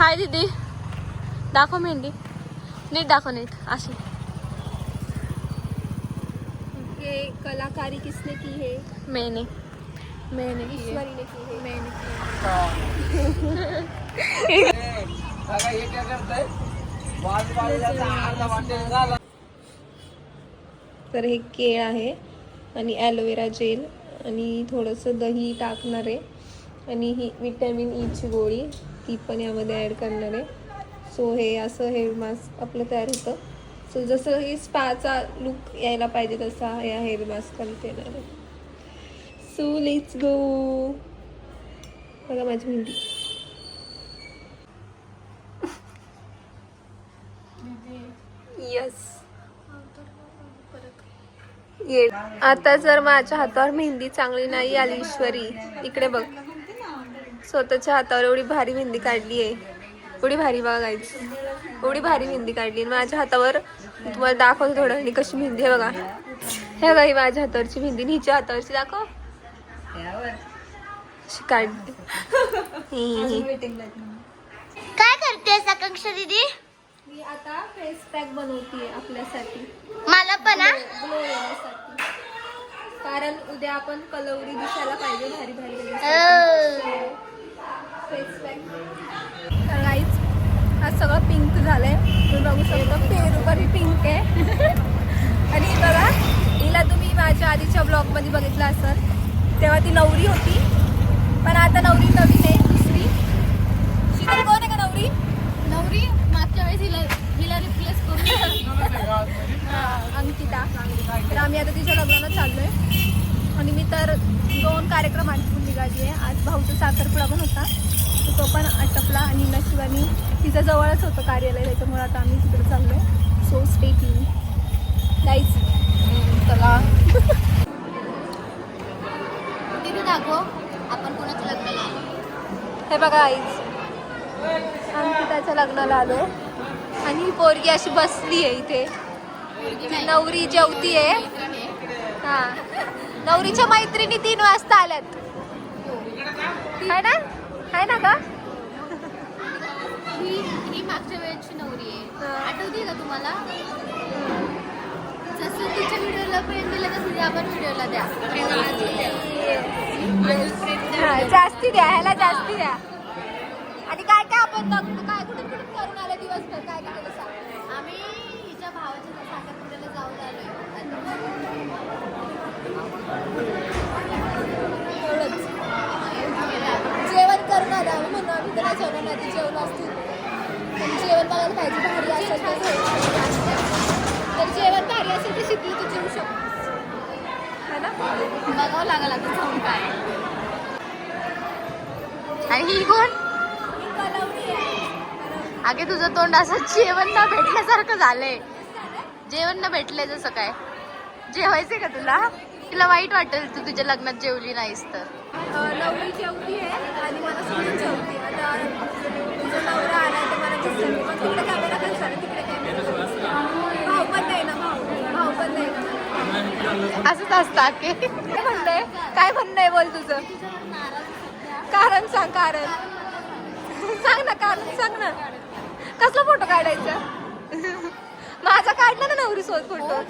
हाय दीदी दाखव मेहंदी नीट दाखव नीट अशी ये कलाकारी किसने की है? मैंने मैंने. ईश्वरी ने की है। मैंने तर हे केळ आहे आणि ॲलोवेरा जेल आणि थोडंसं दही टाकणार आहे. आणि ही विटॅमिन ईची गोळी. ती पण यामध्ये ॲड करणार आहे. सो हे असं हेअर मास्क आपलं तयार होतं. सो जसं हे स्पाचा लुक यायला पाहिजे तसा या हेअर मास्क करता येणार आहे. सो लेट्स गो बघा माझी मेहंदी यस ये आता जर माझ्या हातावर मेहंदी चांगली नाही आली ईश्वरी इकडे बघ. स्वतःच्या हातावर एवढी भारी मेहंदी काढली आहे. एवढी भारी बघा गाईच एवढी भारी मेहंदी काढली आणि माझ्या हातावर तुम्हाला दाखवते थोडं. आणि कशी मेहंदी आहे बघा. हे बघा ही माझ्या हातावरची मेहंदी हिच्या हातावरची दाखव. काढली. काय करतेस आकांक्षा दीदी? मी आता फेस पॅक बनवतीये आपल्यासाठी. मला पण हा? कारण उद्या आपण कलवरी दिसायला पाहिजे भारी भारी. Face pack. तर हा सगळं पिंक झालंय. तुम्ही बघू शकता पेरू पण पिंक आहे. आणि बघा हिला तुम्ही माझ्या आधीच्या ब्लॉगमध्ये बघितलं असाल. तेव्हा ती नवरी होती. पण आता नवरी नवीन आहे दुसरी. शीतल कोण आहे का नवरी? नवरी मागच्या वेळेस हिला हिला रिप्लेस करून अंकिता. तर आम्ही आता तिच्या लग्नाला चाललोय. आणि मी तर दोन कार्यक्रम आटपून निघाली आहे आज भाऊचा साखरपुडा पण होता. तो पण आटपला आणि नशिबानी तिच्या जवळच होतं कार्यालय त्याच्यामुळे आता आम्ही तिकडे चाललोय. सो स्टे ट्यून गाईज चला. तिथे दाखव. आपण कोणाचं लग्नाला. हे बघा आईज अंकिताच्या लग्नाला आलो. आणि ही पोरगी अशी बसली आहे इथे नवरी जेवती आहे हा. नवरीच्या मैत्रिणी तीन वाजता आल्यात. है ना? है ना का मागच्या वेळेची नवरी आहे. आठवते का तुम्हाला? जसं तिच्या व्हिडिओला प्रेम दिलं तसं द्या आपण व्हिडिओला द्या. जास्ती द्या ह्याला जास्ती द्या. आणि काय काय आपण काय कुठे कुठे करून आले दिवसभर काय काय केलं सांग आम्ही हिच्या भावाच्या साखरपुड्याला जाऊन आलोय एवढंच जेवण करून आलं आम्ही म्हणून आम्ही त्याला जेवण नाही ते जेवण असतील पण पाहिजे भारी असेल तर. तर जेवण भारी असेल तर शिकली तू जेवू शकतो. है ना? बघावं लागेल आता जाऊन काय. आणि ही कोण? ही अगे तुझं तोंड असं जेवण ना भेटल्यासारखं झालंय. जेवण ना भेटलंय जसं काय. जेवायचंय का तुला? तिला वाईट वाटेल तू तुझ्या लग्नात जेवली नाहीस तर. नवरी जेवती आहे आणि मला सोडून जेवती आता तुझा नवरा आला तर मला पण नाही ना पण नाही असंच असतं अके काय म्हणणंय काय म्हणणंय बोल तुझं? कारण सांग कारण. सांग ना कारण सांग ना. कसला फोटो काढायचा? माझा काढला ना नवरी सोबत फोटो